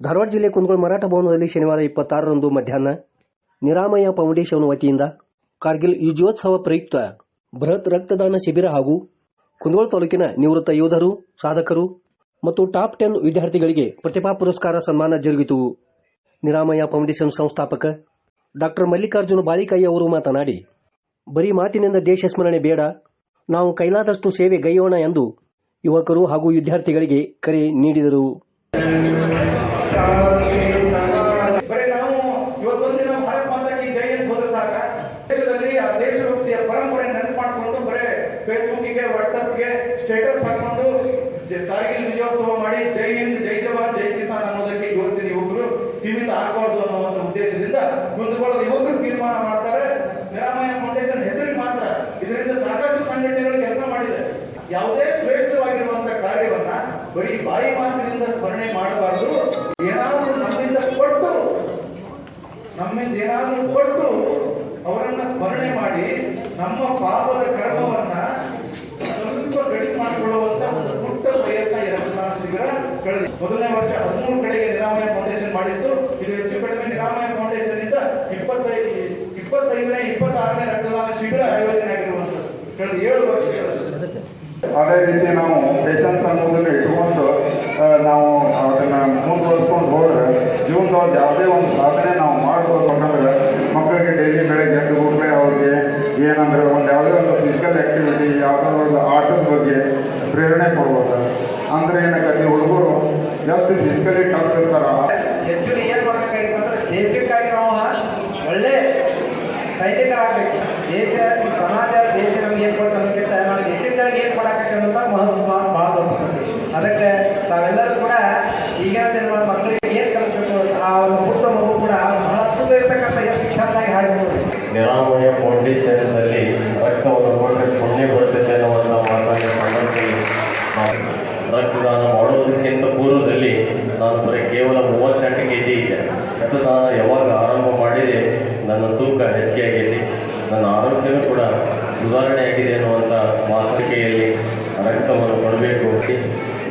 ಧಾರವಾಡ ಜಿಲ್ಲೆ ಕುಂದಗೋಳ ಮರಾಠ ಭವನದಲ್ಲಿ ಶನಿವಾರ ಇಪ್ಪತ್ತಾರರಂದು ಮಧ್ಯಾಹ್ನ ನಿರಾಮಯ ಫೌಂಡೇಶನ್ ವತಿಯಿಂದ ಕಾರ್ಗಿಲ್ ಯುಜೋತ್ಸವ ಪ್ರಯುಕ್ತ ಬೃಹತ್ ರಕ್ತದಾನ ಶಿಬಿರ ಹಾಗೂ ಕುಂದಗೋಳ ತಾಲೂಕಿನ ನಿವೃತ್ತ ಯೋಧರು, ಸಾಧಕರು ಮತ್ತು ಟಾಪ್ ಟೆನ್ ವಿದ್ಯಾರ್ಥಿಗಳಿಗೆ ಪ್ರತಿಭಾ ಪುರಸ್ಕಾರ ಸನ್ಮಾನ ಜರುಗಿತು. ನಿರಾಮಯ ಫೌಂಡೇಶನ್ ಸಂಸ್ಥಾಪಕ ಡಾಕ್ಟರ್ ಮಲ್ಲಿಕಾರ್ಜುನ ಬಾಳಿಕಾಯಿ ಅವರು ಮಾತನಾಡಿ, ಬರೀ ಮಾತಿನಿಂದ ದೇಶ ಸ್ಮರಣೆ ಬೇಡ, ನಾವು ಕೈಲಾದಷ್ಟು ಸೇವೆ ಗೈಯೋಣ ಎಂದು ಯುವಕರು ಹಾಗೂ ವಿದ್ಯಾರ್ಥಿಗಳಿಗೆ ಕರೆ ನೀಡಿದರು. ಬರೀ ನಾವು ಇವತ್ತೊಂದಿನ ಭಾರತ್ ಮಾತಾ ಕಿ ಜೈ ಅಂತ ಸಾಕ? ದೇಶದಲ್ಲಿ ಆ ದೇಶಭಕ್ತಿಯ ಪರಂಪರೆ ನೆನಪು ಮಾಡಿಕೊಂಡು ಬರೇ ಫೇಸ್ಬುಕ್ಗೆ ವಾಟ್ಸಪ್ಗೆ ಸ್ಟೇಟಸ್ ಹಾಕೊಂಡು ಕಾರ್ಗಿಲ್ ವಿಜಯೋತ್ಸವ ಮಾಡಿ ಜೈ ಹಿಂದ್, ಜೈ ಜವಾನ್, ಜೈ ಅನ್ನೋದಕ್ಕೆ ಇವತ್ತಿನ ಯುವಕರು ಸೀಮಿತ ಆಗಬಾರ್ದು ಅನ್ನುವಂತ ಉದ್ದೇಶದಿಂದ ಕುಂದುಕೊಳ್ಳದ ಯುವಕರು ತೀರ್ಮಾನ ಮಾಡ್ತಾರೆ. ನಿರಾಮಯ ಫೌಂಡೇಶನ್ ಹೆಸರಿಗೆ ಮಾತ್ರ ಇದರಿಂದ ಸಾಕಷ್ಟು ಸಂಘಟನೆಗಳು ಕೆಲಸ ಮಾಡಿದೆ. ಯಾವುದೇ ಶ್ರೇಷ್ಠವಾಗಿರುವಂತ ಕಾರ್ಯವನ್ನ ಬರೀ ಬಾಯಿ ಮಾತಿನಿಂದ ಸ್ಮರಣೆ ಮಾಡಬಾರದು ಏನಾದರೂ ನಮ್ಮಿಂದ ಕೊಟ್ಟು ನಮ್ಮಿಂದ ಏನಾದರೂ ಕೊಟ್ಟು ಅವರನ್ನ ಸ್ಮರಣೆ ಮಾಡಿ ನಮ್ಮ ಪಾಪದ ಕರ್ಮವನ್ನ ಸ್ವಲ್ಪ ಕಡಿಮೆ ಮಾಡಿಕೊಳ್ಳುವಂತ ಒಂದು ಪುಟ್ಟ ಪ್ರಯತ್ನ ಈ ರಕ್ತದಾನ ಶಿಬಿರ ಕಳೆದ ಮೊದಲನೇ ವರ್ಷ ಹದಿಮೂರು ಕಡೆಗೆ ನಿರಾಮಯ ಫೌಂಡೇಶನ್ ಮಾಡಿದ್ದು ಇದು ಹೆಚ್ಚು ಕಡಿಮೆ ನಿರಾಮಯ ಫೌಂಡೇಶನ್ ಇಂದ ಇಪ್ಪತ್ತೈದು ಇಪ್ಪತ್ತೈದನೇ, ಇಪ್ಪತ್ತಾರನೇ ರಕ್ತದಾನ ಶಿಬಿರ ಆಯೋಜನೆ ಆಗಿರುವಂತದ್ದು ಕಳೆದ ಏಳು ವರ್ಷ ಅದೇ ರೀತಿ ನಾವು ಪೇಷನ್ಸ್ ಅನ್ನೋದನ್ನು ಇಟ್ಕೊಂಡು ನಾವು ಅದನ್ನ ಮುಂದುವರಿಸ್ಕೊಂಡು ಹೋದ್ರೆ ಜೀವನದೊಳಗೆ ಯಾವುದೇ ಒಂದು ಸಾಧನೆ ನಾವು ಮಾಡ್ಬೋದು ಅಂತಂದ್ರೆ ಮಕ್ಕಳಿಗೆ ಡೈಲಿ ಬೆಳಗ್ಗೆ ಎದ್ದು ಕೂಡಲೇ ಅವ್ರಿಗೆ ಏನಂದ್ರೆ ಒಂದು ಯಾವುದೇ ಒಂದು ಫಿಸಿಕಲ್ ಆಕ್ಟಿವಿಟಿ ಯಾವುದೋ ಒಂದು ಆಟದ ಬಗ್ಗೆ ಪ್ರೇರಣೆ ಕೊಡ್ಬೋದು. ಅಂದರೆ ಏನಕ್ಕೆ ಹುಡುಗರು ಜಾಸ್ತಿ ಫಿಸಿಕಲಿ ಟಫ್ ಇರ್ತಾರ ಆಕ್ಚುಲಿ ಏನು ಮಾಡಬೇಕಾಗಿತ್ತು ಅಂದ್ರೆ ದೇಶಕ್ಕಾಗಿ ನಾವು ಒಳ್ಳೆ ಸೈನಿಕರಾಗಬೇಕು ದೇಶ ಸಮಾಜ ದೇಶ ನಮ್ಗೆ ಏನು ಕೊಡ್ತಾರೆ ಅನ್ನೋದಕ್ಕಿಂತ ನಾವು ದೇಶಕ್ಕಾಗಿ ಏನು ಕೊಡಕ್ಕೆ ಅನ್ನೋದು ಮಹತ್ವ ಭಾಳ ದೊಡ್ಡದು ಅದಕ್ಕೆ ತಾವೆಲ್ಲರೂ ಕೂಡ ಈಗಿನ ದಿನಗಳ ಮಕ್ಕಳಿಗೆ ಏನು ಕಲಿಸ್ಬೇಕು ಆ ಒಂದು ಪುಟ್ಟ ಮಗು ಕೂಡ ಮಹತ್ವ ಇರ್ತಕ್ಕಂಥ ಎಷ್ಟು ಚೆನ್ನಾಗಿ ಹಾಡ್ಬೋದು. ನಿರಾಮಯ ಫೌಂಡೇಶನ್ನಲ್ಲಿ ಮೂವತ್ತೆಂಟು ಕೆ ಜಿ ಇದೆ ರಕ್ತದಾನ ಯಾವಾಗ ಆರಂಭ ಮಾಡಿದೆ, ನನ್ನ ತೂಕ ಹೆಚ್ಚಾಗಿದೆ ನನ್ನ ಆರೋಗ್ಯವೂ ಕೂಡ ಸುಧಾರಣೆಯಾಗಿದೆ ಅನ್ನುವಂಥ ಮಾತೃಕೆಯಲ್ಲಿ ರಕ್ತವನ್ನು ಕೊಡಬೇಕು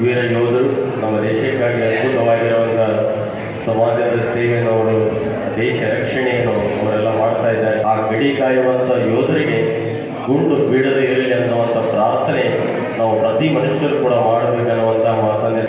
ವೀರ ಯೋಧರು ನಮ್ಮ ದೇಶಕ್ಕಾಗಿ ಅದ್ಭುತವಾಗಿರುವಂಥ ಸಮಾಜದ ಸೇವೆಯನ್ನು ಅವರು ದೇಶ ರಕ್ಷಣೆಯನ್ನು ಅವರೆಲ್ಲ ಮಾಡ್ತಾ ಇದ್ದಾರೆ. ಆ ಗಡಿ ಕಾಯುವಂಥ ಯೋಧರಿಗೆ ಗುಂಡು ಬೀಳದೇ ಇರಲಿ ಅನ್ನುವಂಥ ಪ್ರಾರ್ಥನೆ ನಾವು ಪ್ರತಿ ಮನುಷ್ಯರು ಕೂಡ ಮಾಡಬೇಕನ್ನುವಂಥ ಮಾತನ್ನೇ